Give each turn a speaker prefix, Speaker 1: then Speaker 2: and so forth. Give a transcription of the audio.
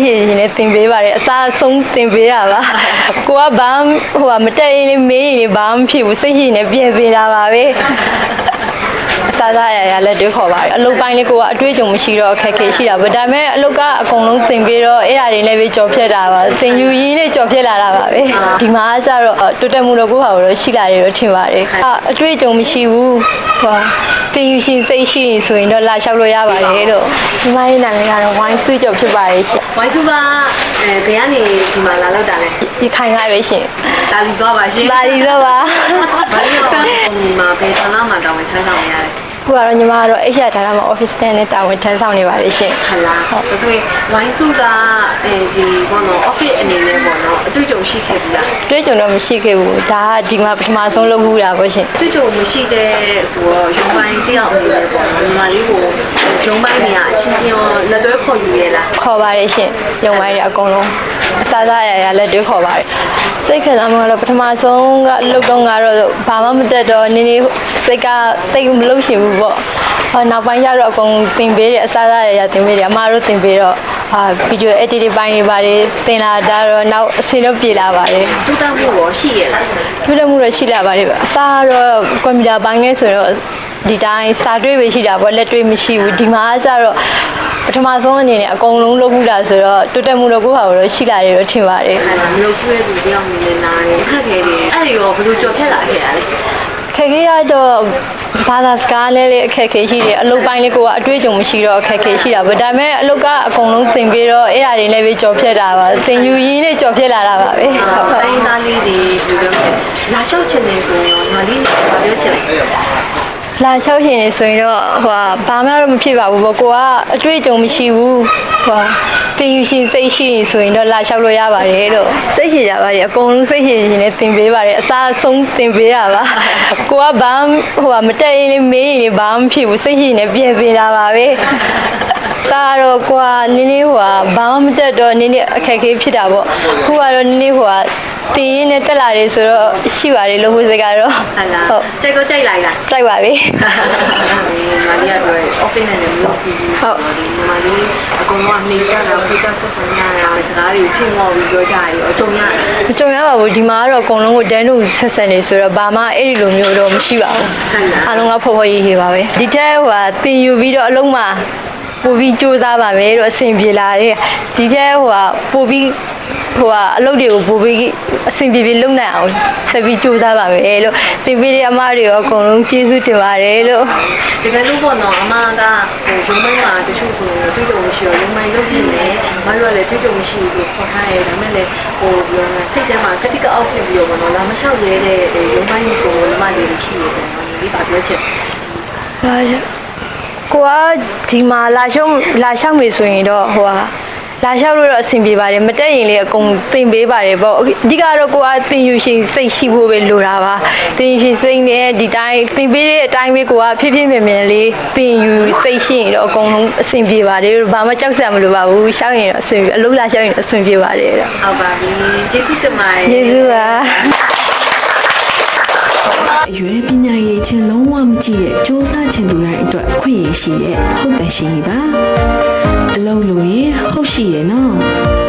Speaker 1: တ်ရှိရင်လည်းသင်ပေးပါတယ်အစားအဆုံးသင်ပေးတာပါကိုကဘာမှဟိုကမတက်ရင်လည်းမေးရင်လည်းဘာမှမဖြစ်ဘူးစိတ်ရှိရင်လည်းပြင်ပေးတာပါပဲအစားစားရရလက်တွေခေါ်ပါတယ်အလုပ်ပိုင်းလေးကိုကအတွေ့အကြုံမရှိတော့အခက်အခဲရှိတာပေါ့ဒါပေမဲ့အလုပ်ကအကုန်လုံးသင်ပေးတော့အဲ့ဒါတွေလည်းပဲကြော်ဖြတ်တာပါသင်ယူရင်းနဲ့ကြော်ဖြတ်လာတာပါပဲဒီမှာကကျတော့တိုးတက်မှုတော့ကိုယ့်ဟာကိုတော့ရှိလာတယ်တော့ထင်ပါတယ်အအတွေ့အကြုံမရှိဘူးဟောသင်ယူရှင်စိတ်ရှိရင်ဆိုရင်တော့လာလျှောက်လို့ရပါတယ်လို့ဒီမရဲ့နာမည်ကတော့ဝိုင်းစုကြော်ဖြစ်ပါတယ်ရှင်
Speaker 2: ဝိုင်းစုကအဲဘယ်ကနေဒီမှာလာလောက်တာလဲ
Speaker 1: ရခိုင်ကပဲရှင်
Speaker 2: တာလီသွားပါရှင်
Speaker 1: လာလီတော့ပါ
Speaker 2: ဘာလို့လဲဒီမှာဘယ်ဌာနမှာတောင်းဝင်ထမ်းဆောင်နေရလဲ
Speaker 1: ခုကတော့ညီမကတော့ HR ဌာနမှာ office stand နဲ့တာဝန်ထမ်းဆောင်နေပါတယ်ရှင်
Speaker 2: ဟလာဟုတ်ဒါဆိုရင်ဝိုင်းစုကအဲဒီဘောနော် office အနေနဲ့ပေါ့နော်အတွေ့အကြုံရှိခဲ့ပြီလား
Speaker 1: တွေ့ကြုံတော့မရှိခဲ့ဘူးဒါကဒီမှာပထမဆုံးလုပ်ခုတာပေါ့ရှင်
Speaker 2: အတွေ့အကြုံမရှိတဲ့ဆိုတော့ရုံပိုင်းတယောက်အနေနဲ့ပေါ့နော်ဒီမှာလေးကိုရုံပိုင်းနေရအချင်းချင်းရောလက်တွဲခေါ်ယူရလား
Speaker 1: ခေါ်ပါတယ်ရှင်ရုံပိုင်းတွေအကုန်လုံးအစားစားရရလက်တွေခေါ်ပါတယ်စိတ်ခံစားမှုကတော့ပထမဆုံးကလုပ်တော့ကတော့ဘာမှမတက်တော့နည်းနည်းစိတ်ကတိတ်မလုပ်ရှင်ဘူးပေါ့ဟောနောက်ပိုင်းကျတော့အကုန်သင်ပေးတယ်အစားစားရရသင်ပေးတယ်အမတို့သင်ပေးတော့အာဗီဒီယို edit တွေပိုင်းတွေပါတယ်သင်လာတာတော့နောက်အစင်းတော့ပြေလာပါတယ်
Speaker 2: တူတာမှုရောရှိရလား
Speaker 1: ထူးထူးမှုတော့ရှိလာပါတယ်ဗျအစားကတော့ကွန်ပျူတာပိုင်းနဲ့ဆိုတော့ ဒီတိုင်းစာတွေ့ပဲရှိတာပေါ့လက်တွေ့မရှိဘူးဒီမှာကကျတော့ပထမဆုံးအနေနဲ့အကုန်လုံးလုပ်မှုတာဆိုတော့တိုးတက်မှုတော့ကိုယ့်ဟာကိုယ်တော့ရှိလာတယ်လို့ထင်ပါတယ်
Speaker 2: အဲ့ဒါမျိုးကျွေးသူတယောက်အနေနဲ့နားတယ်ခက်ခဲတယ်အဲ့ဒီရောဘယ်လိုကြော်ဖြတ်လာခဲ့ရလဲ
Speaker 1: ခက်ခဲရတော့ဘာသာစကားနဲ့လည်းအခက်ခဲရှိတယ်အလုပ်ပိုင်းလေးကိုကအတွေ့အကြုံမရှိတော့အခက်ခဲရှိတာပေါ့ဒါပေမဲ့အလုပ်ကအကုန်လုံးသင်ပေးတော့အဲ့ဒါတွေလည်းပဲကြော်ဖြတ်တာပါသင်ယူရင်းနဲ့ကြော်ဖြတ်လာတာပါပဲဟုတ်ပါ
Speaker 2: တိုင်းသားလေးတွေပြောပြောမယ်လာလျှောက်ချင်တယ်ဆိုရင်ငါလေးဘာပြောချင်လဲ
Speaker 1: လာလျှောက်ရှင်နေဆိုရင်တော့ဟိုဘာမှတော့မဖြစ်ပါဘူးပေါ့ကိုကအတွေ့အကြုံမရှိဘူးဟိုတင်ယူရှင်စိတ်ရှိရင်ဆိုရင်တော့လာလျှောက်လို့ရပါတယ်လို့စိတ်ရှိကြပါတယ်အကုန်လုံးစိတ်ရှိရင်လည်းတင်ပေးပါတယ်အစားအဆုံးတင်ပေးတာပါကိုကဘာမှဟိုမတက်ရင်လည်းမေးရင်လည်းဘာမှမဖြစ်ဘူးစိတ်ရှိရင်လည်းပြင်ပေးတာပါပဲစားတော့ကွာနည်းနည်းဟိုဟာဘာမှမတက်တော့နည်းနည်းအခက်အခဲဖြစ်တာပေါ့ခုကတော့နည်းနည်းဟိုဟာ တင်ရင်နဲ့တက်လာတယ်ဆိုတော့ရှိပါတယ်လို့ဟိုစကားတော့
Speaker 2: ဟလာ
Speaker 1: ဟုတ်
Speaker 2: ကြိုက်ကိုကြိုက်လိုက်လား
Speaker 1: ကြိုက်ပါပြီ
Speaker 2: မာလီယာတို့ office နဲ့လည်းမလုပ်ဘူး
Speaker 1: ဟုတ်
Speaker 2: ဒီမာလီအကုန်လုံးကနေကြတာဖိတ်ဆက်ဆက်ဆံရတာစကားတွေကိုချင်းမော်ပြီးပြောကြရရောအကြုံရတယ်
Speaker 1: မကြုံရပါဘူးဒီမှာကတော့အကုန်လုံးကိုတန်းတူဆက်ဆက်နေဆိုတော့ဘာမှအဲ့ဒီလိုမျိုးတော့မရှိပါဘူး
Speaker 2: ဟုတ်လား
Speaker 1: အားလုံးကဖော်ဖော်ရေးရေးပါပဲဒီထက်ဟိုဟာတင်ယူပြီးတော့အလုံးမှာ ပို့ပြီးစူးစမ်းပါမယ်လို့အဆင်ပြေလာတယ်ဒီထက်ဟိုဟာပို့ပြီးဟိုဟာအလုပ်တွေကိုပို့ပြီးအဆင်ပြေပြေလုပ်နိုင်အောင်ဆက်ပြီးစူးစမ်းပါမယ်လို့တင်ပေးတဲ့အမတွေရောအကုန်လုံးကျေးဇူးတင်ပါတယ်လို့
Speaker 2: တကယ်လို့ပေါ့နော်အမကဟိုရုံးမိုင်းမှာတချို့ဆိုရင်တွေ့ကြုံမရှိတော့ရုံးမိုင်းလုပ်ချင်တယ်မတို့ကလည်းတွေ့ကြုံမရှိဘူးလို့ခေါ်ထားရတယ်ဒါပေမဲ့လည်းဟိုပြောရစိတ်ထဲမှာကတိကအောက်ဖြစ်ပြီးတော့ပေါ့နော်လာမလျှောက်ရဲတဲ့ရုံးမိုင်းကိုလမလေးရှိရဆိုတော့ဒီပါပြောချင်
Speaker 1: ဟာ ကိုကဒီမှာလာရှောက်လာရှောက်မေဆိုရင်တော့ဟိုဟာလာလျှောက်လို့တော့အဆင်ပြေပါတယ်မတက်ရင်လည်းအကုန်သင်ပေးပါတယ်ပေါ့အဓိကတော့ကိုကသင်ယူရှင်စိတ်ရှိဖို့ပဲလိုတာပါသင်ယူရှင်စိတ်နဲ့ဒီတိုင်းသင်ပေးတဲ့အတိုင်းပဲကိုကဖြည်းဖြည်းမြန်မြန်လေးသင်ယူစိတ်ရှိရင်တော့အကုန်လုံးအဆင်ပြေပါတယ်ဘာမှကြောက်စရာမလိုပါဘူးရှောက်ရင်တော့အဆင်ပြေအလုပ်လာရှောက်ရင်တော့အဆင်ပြေပါတယ်တော့
Speaker 2: ဟုတ်ပါပြီကျေးဇူးတင်ပါတယ်
Speaker 1: ကျေးဇူးပါ
Speaker 3: အရွယ်ပညာရေးချင်းလုံးဝမကြည့်ရဲ့စ조사ချင်သူတိုင်းအတွက်အခွင့်အရေးရှိရဲ့ဟုတ်တယ်ရှင်ကြီးပါအလုံးလို့ရင်ဟုတ်ရှိရဲ့နော်